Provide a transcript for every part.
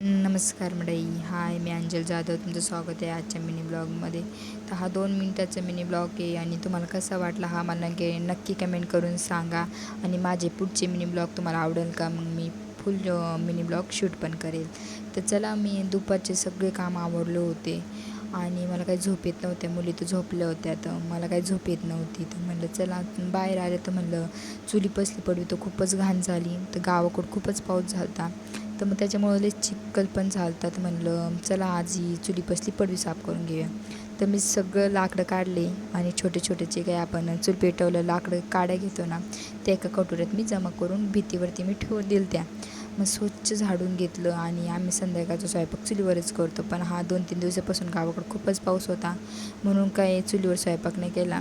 नमस्कार मंडळी. हाय मी अंजल जाधव. तुमचं स्वागत आहे आजच्या मिनी ब्लॉगमध्ये. तर हा दोन मिनटाचा मिनी ब्लॉग आहे आणि तुम्हाला कसा वाटला हा मला नक्की नक्की कमेंट करून सांगा. आणि माझे पुढचे मिनी ब्लॉग तुम्हाला आवडेल का मग मी फुल मिनी ब्लॉग शूट पण करेल. तर चला मी दुपारचे सगळे काम आवडले होते. आणि मला काही झोप येत नव्हत्या मुली तर झोपल्या होत्या तर मला काही झोप येत नव्हती. तर म्हणलं चला बाहेर आले तर म्हणलं चुली पसली पडवी तर खूपच घाण झाली. तर गावाकडं खूपच पाऊस झाला तर मग त्याच्यामुळे लई चिखल पण झालतात म्हणलं. चला आज ही चुली पसली पडवी साफ करून घेऊया. तर मी सगळं लाकडं काढले आणि छोटे छोटे जे काही आपण चूल पेटवलं लाकडं काड्या घेतो ना ते एका कटोऱ्यात मी जमा करून भीतीवरती मी ठेवून दिल त्या. मग स्वच्छ झाडून घेतलं आणि आम्ही संध्याकाळचा स्वयंपाक चुलीवरच करतो. पण हा दोन तीन दिवसापासून गावाकडं खूपच पाऊस होता. म्हणून काही चुलीवर स्वयंपाक नाही केला.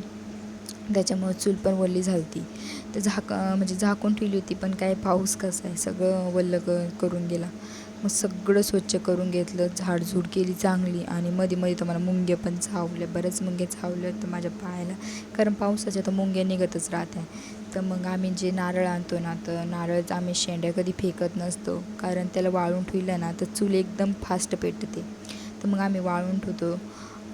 त्याच्यामुळं चूल पण वल्ली झाली होती तर झाक म्हणजे झाकून ठेवली होती पण काय पाऊस कसा आहे सगळं वल्ल क करून गेला. मग सगळं स्वच्छ करून घेतलं झाडझूड केली चांगली आणि मध्ये मध्ये तर मला मुंग्या पण चावल्या बऱ्याच मुंग्या चावल्या तर माझ्या पायाला. कारण पावसाच्या तर मुंग्या निघतच राहत्या. तर मग आम्ही जे नारळ आणतो ना तर नारळ आम्ही शेंड्या कधी फेकत नसतो. कारण त्याला वाळून ठेवलं ना तर चूल एकदम फास्ट पेटते. तर मग आम्ही वाळून ठेवतो.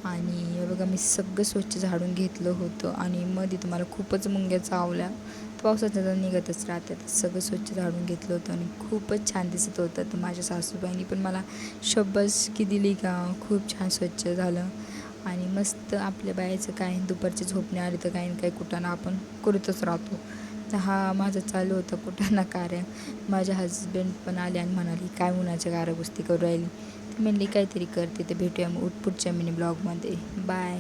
आणि बघा मी सगळं स्वच्छ झाडून घेतलं होतं आणि मध्ये तुम्हाला खूपच मुंग्या चावल्या. पावसाच्या तर निघतच राहतात सगळं स्वच्छ झाडून घेतलं होतं आणि खूपच छान दिसत होतं. तर माझ्या सासूबाईंनी पण मला की दिली का? खूप छान स्वच्छ झालं. आणि मस्त आपल्या बायाचं काय दुपारची झोपणे आली तर काही ना काही कुठं ना आपण करतच राहतो. हा माझं चालू होतं कुठं ना कार्य माझ्या हजबंड पण आले आणि म्हणाली काय उन्हाच्या गारागुस्ती करू राहिली? तर म्हणली काहीतरी करते ते भेटूया मग पुढच्या मिनी ब्लॉगमध्ये बाय